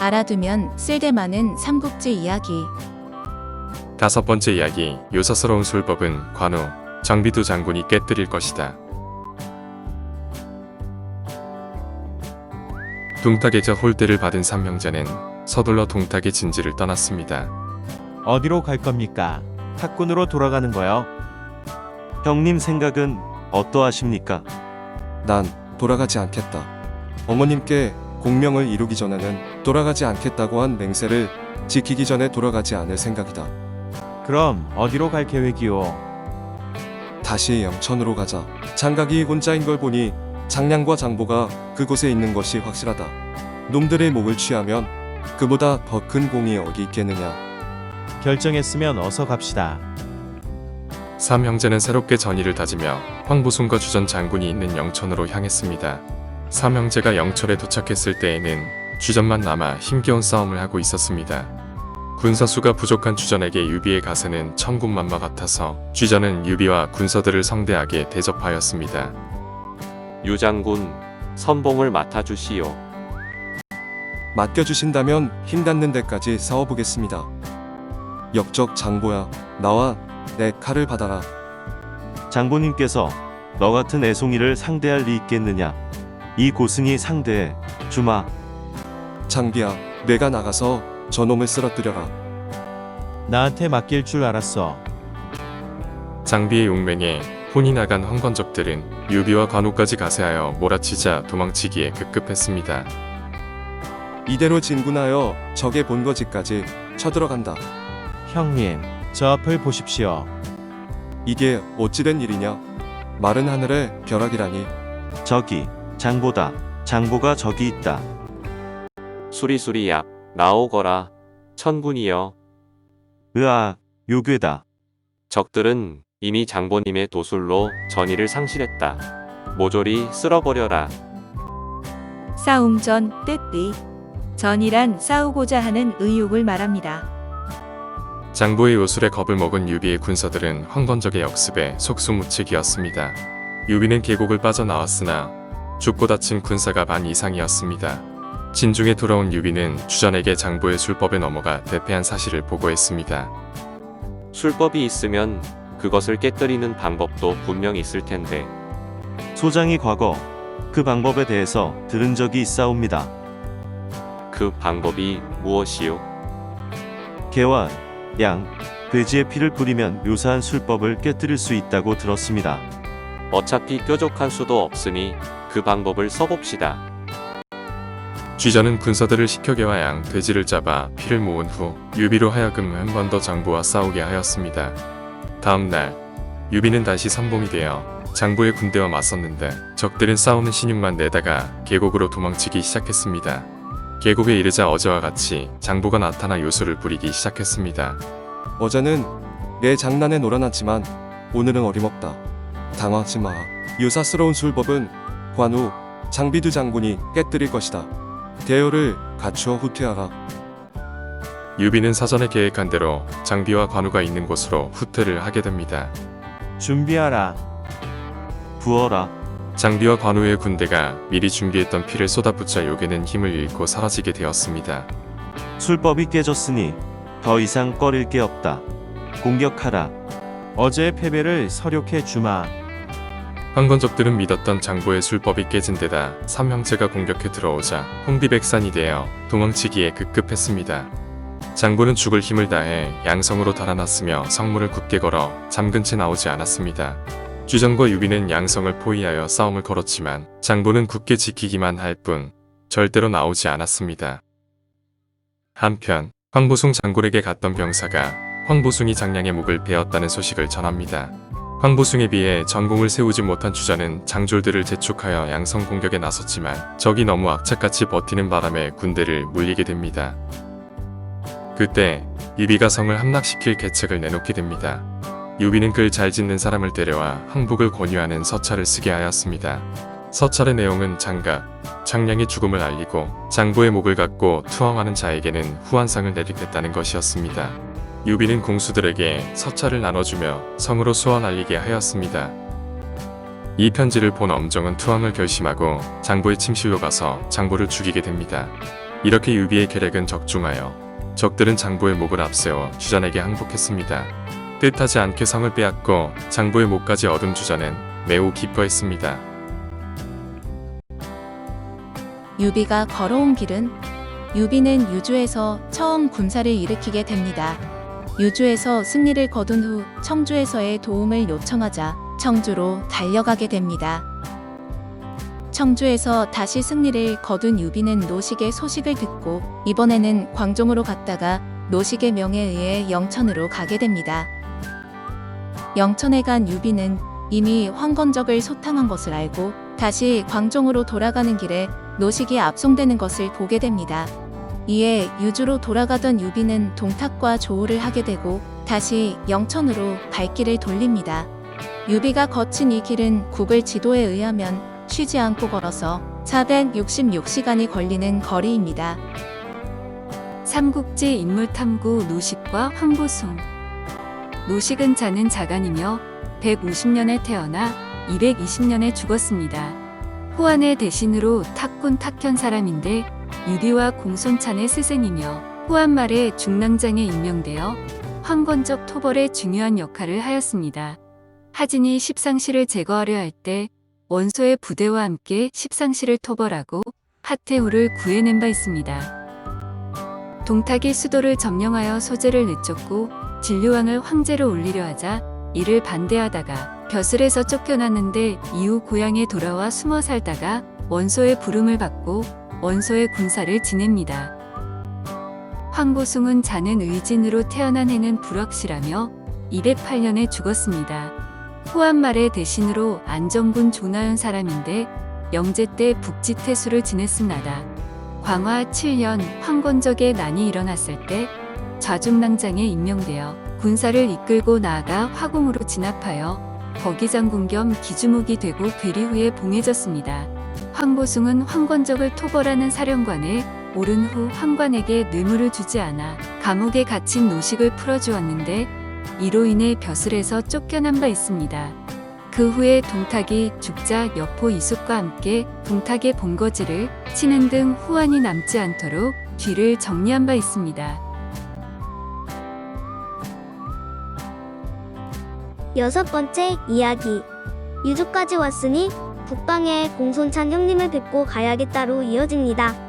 알아두면 쓸데많은 삼국지 이야기. 다섯 번째 이야기 요사스러운 술법은 관우 정비두 장군이 깨뜨릴 것이다. 동탁에서 홀대를 받은 삼형제는 서둘러 동탁의 진지를 떠났습니다. 어디로 갈 겁니까? 탁군으로 돌아가는 거요. 형님 생각은 어떠하십니까? 난 돌아가지 않겠다. 어머님께 공명을 이루기 전에는 돌아가지 않겠다고 한 맹세를 지키기 전에 돌아가지 않을 생각이다. 그럼 어디로 갈 계획이오? 다시 영천으로 가자. 장각이 혼자인 걸 보니 장량과 장보가 그곳에 있는 것이 확실하다. 놈들의 목을 취하면 그보다 더 큰 공이 어디 있겠느냐. 결정했으면 어서 갑시다. 삼 형제는 새롭게 전의를 다지며 황보순과 주전 장군이 있는 영천으로 향했습니다. 삼형제가 영철에 도착했을 때에는 주전만 남아 힘겨운 싸움을 하고 있었습니다. 군사수가 부족한 주전에게 유비의 가세는 천군만마 같아서 주전은 유비와 군사들을 성대하게 대접하였습니다. 유장군 선봉을 맡아주시오. 맡겨주신다면 힘 닿는 데까지 싸워보겠습니다. 역적 장보야, 나와 내 칼을 받아라. 장보님께서 너 같은 애송이를 상대할 리 있겠느냐? 이 고승이 상대해 주마. 장비야, 내가 나가서 저놈을 쓰러뜨려라. 나한테 맡길 줄 알았어. 장비의 용맹에 혼이 나간 황건적들은 유비와 관우까지 가세하여 몰아치자 도망치기에 급급했습니다. 이대로 진군하여 적의 본거지까지 쳐들어간다. 형님, 저 앞을 보십시오. 이게 어찌된 일이냐? 마른 하늘에 벼락이라니. 저기 장보다. 장보가 저기 있다. 수리수리야 나오거라. 천군이여 으아, 요괴다. 적들은 이미 장보님의 도술로 전의를 상실했다. 모조리 쓸어버려라. 싸움 전 뜻띠. 전이란 싸우고자 하는 의욕을 말합니다. 장보의 요술에 겁을 먹은 유비의 군사들은 황건적의 역습에 속수무책이었습니다. 유비는 계곡을 빠져나왔으나 죽고 다친 군사가 반 이상이었습니다. 진중에 돌아온 유비는 주전에게 장보의 술법에 넘어가 대패한 사실을 보고했습니다. 술법이 있으면 그것을 깨뜨리는 방법도 분명 있을 텐데 소장이 과거 그 방법에 대해서 들은 적이 있사옵니다. 그 방법이 무엇이오? 개와 양, 돼지의 피를 뿌리면 묘사한 술법을 깨뜨릴 수 있다고 들었습니다. 어차피 뾰족한 수도 없으니 그 방법을 써봅시다. 쥐전은 군사들을 식혀개와 양, 돼지를 잡아 피를 모은 후 유비로 하여금 한 번 더 장보와 싸우게 하였습니다. 다음 날 유비는 다시 선봉이 되어 장보의 군대와 맞섰는데 적들은 싸우는 신용만 내다가 계곡으로 도망치기 시작했습니다. 계곡에 이르자 어제와 같이 장보가 나타나 요술을 부리기 시작했습니다. 어제는 내 장난에 놀아났지만 오늘은 어림없다. 당황하지 마. 유사스러운 술법은 관우, 장비두 장군이 깨뜨릴 것이다. 대열을 갖추어 후퇴하라. 유비는 사전에 계획한 대로 장비와 관우가 있는 곳으로 후퇴를 하게 됩니다. 준비하라. 부어라. 장비와 관우의 군대가 미리 준비했던 피를 쏟아붓자 요괴는 힘을 잃고 사라지게 되었습니다. 술법이 깨졌으니 더 이상 꺼릴 게 없다. 공격하라. 어제의 패배를 서력해 주마. 황건적들은 믿었던 장보의 술법이 깨진 데다 삼형제가 공격해 들어오자 홍비백산이 되어 도망치기에 급급했습니다. 장보는 죽을 힘을 다해 양성으로 달아났으며 성문을 굳게 걸어 잠근 채 나오지 않았습니다. 주정과 유비는 양성을 포위하여 싸움을 걸었지만 장보는 굳게 지키기만 할 뿐 절대로 나오지 않았습니다. 한편 황보숭 장군에게 갔던 병사가 황보숭이 장량의 목을 베었다는 소식을 전합니다. 황보숭에 비해 전공을 세우지 못한 주자는 장졸들을 재촉하여 양성 공격에 나섰지만 적이 너무 악착같이 버티는 바람에 군대를 물리게 됩니다. 그때 유비가 성을 함락시킬 계책을 내놓게 됩니다. 유비는 글 잘 짓는 사람을 데려와 항복을 권유하는 서찰을 쓰게 하였습니다. 서찰의 내용은 장각, 장량의 죽음을 알리고 장보의 목을 갖고 투항하는 자에게는 후한상을 내리겠다는 것이었습니다. 유비는 공수들에게 서찰을 나눠주며 성으로 수원 알리게 하였습니다. 이 편지를 본 엄정은 투항을 결심하고 장보의 침실로 가서 장보를 죽이게 됩니다. 이렇게 유비의 계략은 적중하여 적들은 장보의 목을 앞세워 주전에게 항복했습니다. 뜻하지 않게 성을 빼앗고 장보의 목까지 얻은 주전은 매우 기뻐했습니다. 유비가 걸어온 길은 유비는 유주에서 처음 군사를 일으키게 됩니다. 유주에서 승리를 거둔 후 청주에서의 도움을 요청하자 청주로 달려가게 됩니다. 청주에서 다시 승리를 거둔 유비는 노식의 소식을 듣고 이번에는 광종으로 갔다가 노식의 명에 의해 영천으로 가게 됩니다. 영천에 간 유비는 이미 황건적을 소탕한 것을 알고 다시 광종으로 돌아가는 길에 노식이 압송되는 것을 보게 됩니다. 이에 유주로 돌아가던 유비는 동탁과 조우를 하게 되고 다시 영천으로 발길을 돌립니다. 유비가 거친 이 길은 구글 지도에 의하면 쉬지 않고 걸어서 466시간이 걸리는 거리입니다. 삼국지 인물탐구 노식과 황보숭 노식은 자는 자간이며 150년에 태어나 220년에 죽었습니다. 호안의 대신으로 탁군 탁현 사람인데 유비와 공손찬의 스승이며 말에 중랑장에 임명되어 황건적 토벌에 중요한 역할을 하였습니다. 하진이 십상시를 제거하려 할 때 원소의 부대와 함께 십상시를 토벌하고 하태후를 구해낸 바 있습니다. 동탁이 수도를 점령하여 소재를 내쫓고 진류왕을 황제로 올리려 하자 이를 반대하다가 벼슬에서 쫓겨났는데 이후 고향에 돌아와 숨어 살다가 원소의 부름을 받고 원소의 군사를 지냅니다. 황보숭은 자는 의진으로 태어난 해는 불확실하며 208년에 죽었습니다. 호안말의 대신으로 안정군 조나연 사람인데 영제 때 북지태수를 지냈습니다. 광화 7년 황건적의 난이 일어났을 때 좌중랑장에 임명되어 군사를 이끌고 나아가 화공으로 진압하여 거기장군 겸 기주목이 되고 괴리 후에 봉해졌습니다. 황보숭은 황건적을 토벌하는 사령관에 오른 후 황관에게 뇌물을 주지 않아 감옥에 갇힌 노식을 풀어주었는데 이로 인해 벼슬에서 쫓겨난 바 있습니다. 그 후에 동탁이 죽자 여포 이숙과 함께 동탁의 본거지를 치는 등 후환이 남지 않도록 뒤를 정리한 바 있습니다. 여섯 번째 이야기. 유주까지 왔으니 북방에 공손찬 형님을 뵙고 가야겠다로 이어집니다.